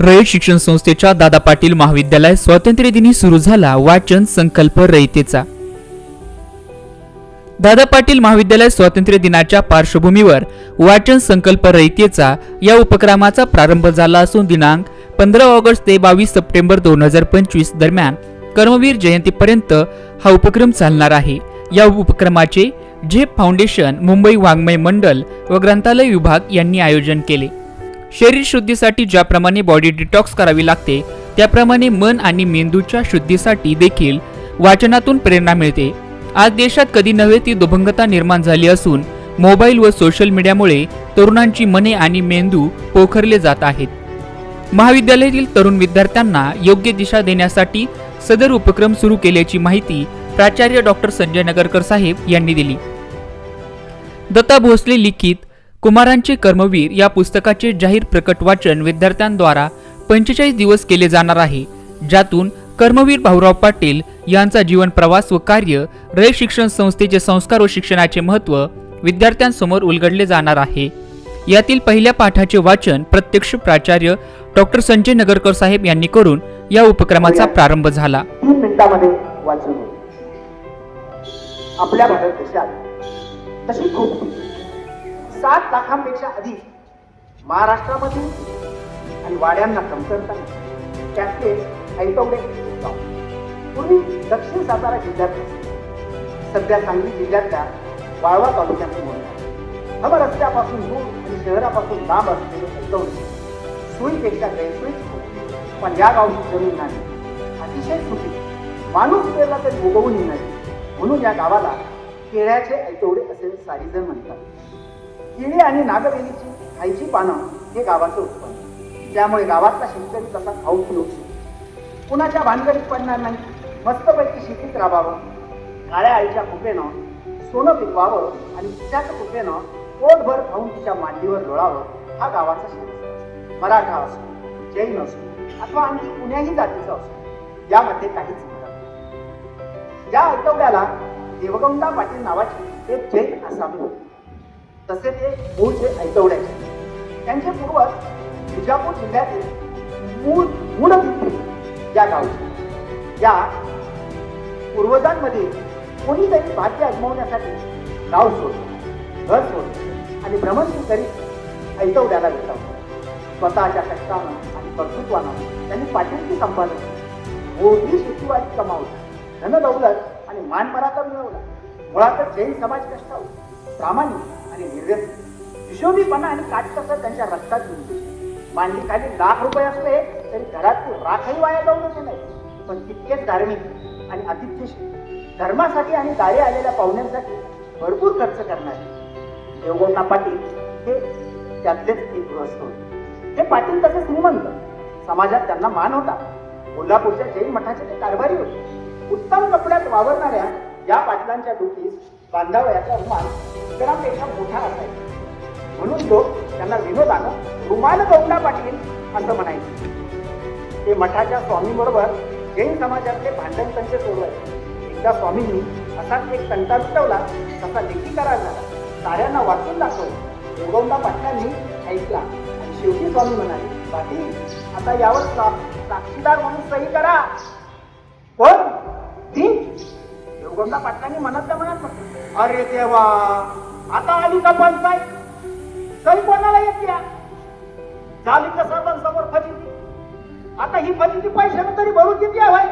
रयत शिक्षण संस्थेच्या दादा पाटील महाविद्यालय स्वातंत्र्य दिनी सुरू झाला वाचन संकल्प रयतेचा. दादा पाटील महाविद्यालय स्वातंत्र्य दिनाच्या पार्श्वभूमीवर वाचन संकल्प रयतेचा या उपक्रमाचा प्रारंभ झाला असून दिनांक पंधरा ऑगस्ट ते बावीस सप्टेंबर दोन हजार पंचवीस दरम्यान कर्मवीर जयंतीपर्यंत हा उपक्रम चालणार आहे. या उपक्रमाचे झेप फाउंडेशन मुंबई वाङ्मय मंडल व ग्रंथालय विभाग यांनी आयोजन केले. शरीर शुद्धीसाठी ज्याप्रमाणे बॉडी डिटॉक्स करावी लागते त्याप्रमाणे मन आणि मेंदूच्या शुद्धीसाठी देखील वाचनातून प्रेरणा मिळते. आज देशात कधी नव्हे ती दुभंगता निर्माण झाली असून मोबाईल व सोशल मीडियामुळे तरुणांची मने आणि मेंदू पोखरले जात आहेत. महाविद्यालयातील तरुण विद्यार्थ्यांना योग्य दिशा देण्यासाठी सदर उपक्रम सुरू केल्याची माहिती प्राचार्य डॉक्टर संजय नगरकर साहेब यांनी दिली. दत्ता भोसले लिखित कुमारांचे कर्मवीर या पुस्तकाचे जाहीर प्रकट वाचन विद्यार्थ्यांद्वारा पंचेचाळीस दिवस केले जाणार आहे ज्यातून कर्मवीर भाऊराव पाटील यांचा जीवन प्रवास व कार्य रय शिक्षण संस्थेचे संस्कार व शिक्षणाचे महत्त्व विद्यार्थ्यांसमोर उलगडले जाणार आहे. यातील पहिल्या पाठाचे वाचन प्रत्यक्ष प्राचार्य डॉक्टर संजय नगरकर साहेब यांनी करून या उपक्रमाचा प्रारंभ झाला. आपल्या भारत देशात तशी खूप सात लाखांपेक्षा अधिक महाराष्ट्रामध्ये आणि वाड्यांना कमतरता त्यातले ऐतवडे पूर्वी दक्षिण सातारा जिल्ह्यात सध्या सांगली जिल्ह्यातल्या वाळवा तालुक्यात मोडला हवा रस्त्यापासून दूर आणि शहरापासून लांब असलेले ऐतवडे सुईपेक्षा गैरसोयीच पण या गावची जमीन नाही. अतिशय सुखी. माणूस पेरला तरी उगवून नाही. म्हणून या गावाला केळ्याचे ऐतवडे असे सारीजण म्हणतात. किळी आणि नागवेलीची खायची पानं हे गावाचं उत्पन्न. त्यामुळे गावातला शेतकरी तसा खाऊ लोक कुणाच्या भानगडीत पडणार नाही. मस्तपैकी शेतीत राबावं. काळ्या आईच्या कुपेनं सोनं पिकवावं आणि तिच्याच कुपेनं पोटभर खाऊन तिच्या मांडीवर लोळावं हा गावाचा शेत मराठा असो जैन असो अथवा आणखी कुण्याही जातीचा असो यामध्ये काहीच नाही. या आठवड्याला देवगंगा पाटील नावाचे एक जैन आसामी होते. तसे ते मूळचे ऐतवड्याचे त्यांचे पूर्वज विजापूर जिल्ह्यातील मूळ मूळपिंपरी या गावचे. या पूर्वजांमध्ये कोणीतरी भाग्य अजमावण्यासाठी गाव सोडलं घर सोडलं आणि भ्रमंती करीत ऐतवड्याला गेला स्वतःच्या कष्टानं आणि कर्तृत्वानं त्यांनी पाटीलकी संपादन केली. मोठी शेतीवाडी कमावली धनदौलत आणि मान मिळवला. मुळातच जैन समाज कष्टावर प्रामाणिक त्यांचे निर्व्यस्त हिशोबीपणा आणि काटकसर त्यांच्या रक्तात गुंतली मांडी खाली लाख रुपये असले तरी घरातली राखही वाया जाऊ नये नाही. पण तितकेच धार्मिक आणि अतिथ्यशील. धर्मासाठी आणि दारी आलेल्या पाहुण्यांसाठी भरपूर खर्च करणारे. देवगोंडा पाटील हे त्यातलेच एक गृहस्थ होते. हे पाटील तसे श्रीमंत. समाजात त्यांना मान होता. कोल्हापूरच्या जैन मठाचे ते कारभारी होते. उत्तम कपड्यात वावरणाऱ्या या पाटलांच्या डोकीस बांधावयाचा रुमाल इतरांपेक्षा मोठा असायचा. म्हणून लोक त्यांना विनोदानं रुमाल गौंडा पाटील असं म्हणायचे. ते मठाच्या स्वामीबरोबर जैन समाजातले भांडण त्यांचे सोडवायचे. एकदा स्वामींनी असाच एक तंटा मिटवला तसा लेखी करार झाला. साऱ्यांना वाचून दाखवलं. देवगौंडा पाटलांनी ऐकला आणि शेवटी स्वामी म्हणाले पाटील आता यावर सा- साक्षीदार म्हणून सही करा. पण गोंदा पाटलांनी मनातल्या मनात म्हटलं. अरे देवा आता आली का पंचायत? तरी कोणाला येत या झाली का सर्वांसमोर फजिती? आता ही फजिती पैशाने तरी भरून किती हवाय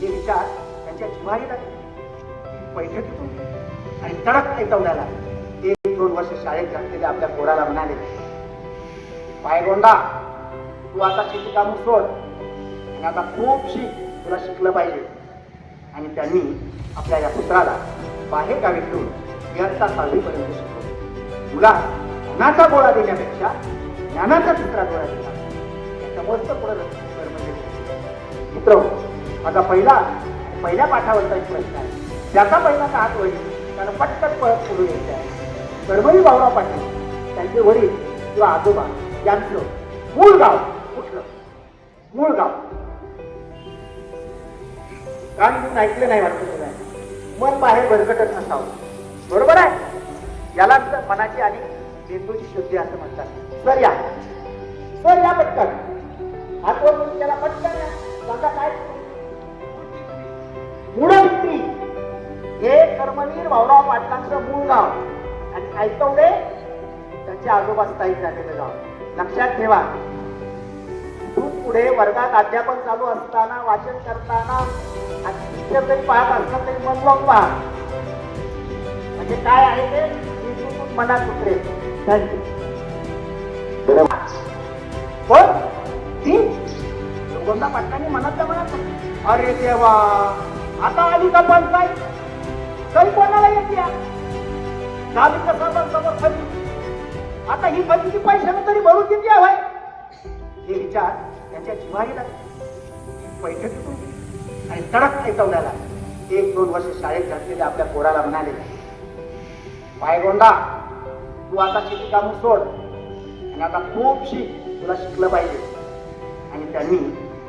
हे विचार त्यांच्या जिव्हारी लागले बैठकीतून आणि तडक ऐकवण्याला. एक दोन वर्ष शाळेत घातलेले आपल्या पोराला म्हणाले पायगोंडा तू आता शेती कामं सोड. आणि आता खूप शिक तुला शिकलं पाहिजे. आणि त्यांनी आपल्या या पुत्राला बाहेर गावी ठेवून इयत्ता सहावीपर्यंत शिकवले. मुला ज्ञानाचा गोळा देण्यापेक्षा ज्ञानाचा चित्रा गोळा दिला. त्याच्यामुळेच पुढे म्हणजे मित्र आता पहिला पहिल्या पाठावरचा एक प्रश्न आहे. त्याचा पहिला हात वडील त्यानं पटकन पळत पुढे यायचे आहे. कर्मवी भाऊराव पाटील त्यांचे वडील किंवा आजोबा यांचं मूळ गाव कुठलं? मूळ गाव. कान घेऊन ऐकलं नाही वाटत तुला. मन बाहेर भरकटच नसावं. बरोबर आहे? याला मनाची आणि मेंदूची शुद्धी असं म्हणतात. सर या. सर या पटकन. आठवण त्याला पटकन सांगा काय? मूळवित्री हे कर्मवीर भाऊराव पाटलांचं मूळ गाव. आणि ऐकवडे त्याचे आजोबा स्थायिक झालेलं गाव. लक्षात ठेवा. पुढे वर्गात अध्यापन चालू असताना वाचन करताना आणि टीचर जरी पाहत असलं तरी मन लावून पहा. म्हणजे काय आहे ते? इथून मनात उतरेल. पण ती गोंदा पाटलांनी मनातल्या मनात अरे देवा! आता आली का पंचायत? तरी कोणाला येते या? झाली का सर्वांसमोर फली आता ही फलीची पैशाने तरी भरून किती आहे हे विचार. त्याच्या जिव्हारी बैठकीतून आणि तडक ऐकवण्याला एक दोन वर्ष शाळेत घातलेल्या आपल्या पोराला म्हणाले पायगोंडा तू आता शेती कामं सोड आणि आता खूप शिक तुला शिकलं पाहिजे. आणि त्यांनी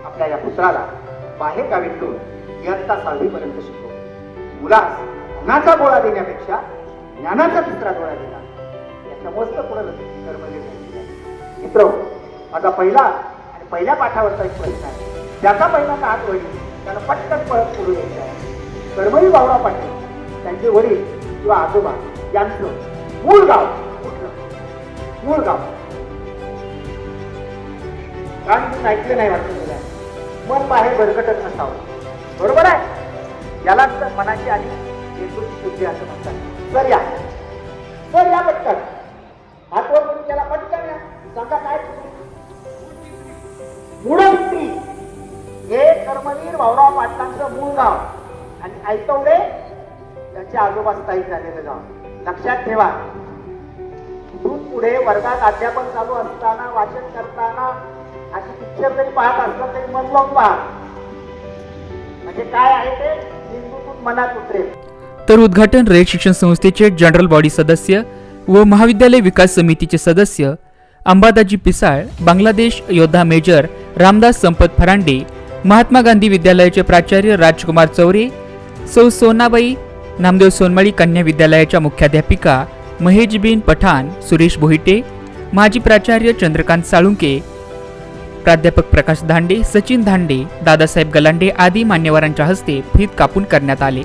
आपल्या या पुत्राला बाहेर गावी ठेवून इयत्ता सहावीपर्यंत शिकवलं. मुलास ज्ञानाचा गोळा देण्यापेक्षा ज्ञानाचा तिसरा गोळा दिला. याच्या मस्त पुढे कर्मले मित्र माझा पहिला पहिल्या पाठावरचा एक प्रश्न आहे. त्याचा पहिल्यांदा हात वडील त्याला पटकन पळत पुढे यायचं आहे. कर्मवी बावरा पाटील त्यांचे वडील किंवा आजोबा यांचं मूळ गाव कुठलं? मूळ गाव. कारण तुम्ही ऐकलं नाही वाटतं तुला? मन बाहेर भरकटत नसावं. बरोबर आहे? याला तर मनाची आणि हेतूची शुद्धी असं म्हणतात. तर या. आणि ऐकवडे त्याचे आजोबा स्थायिक झालेले गाव लक्षात ठेवा. इथून पुढे वर्गात अध्यापन चालू असताना वाचन करताना अशी पिक्चर जरी पाहत असलं तरी मन लावून पहा. म्हणजे काय आहे ते? हिंदूतून मनात उतरेल. तर उद्घाटन रयत शिक्षण संस्थेचे जनरल बॉडी सदस्य व महाविद्यालय विकास समितीचे सदस्य अंबादाजी पिसाळ बांगलादेश योद्धा मेजर रामदास संपत फरांडे महात्मा गांधी विद्यालयाचे प्राचार्य राजकुमार चौरे सौ सोनाबाई नामदेव सोनमाळी कन्या विद्यालयाच्या मुख्याध्यापिका महेशबीन पठाण सुरेश बोहिटे माजी प्राचार्य चंद्रकांत साळुंके प्राध्यापक प्रकाश धांडे सचिन धांडे दादासाहेब गलांडे आदी मान्यवरांच्या हस्ते फीत कापून करण्यात आले.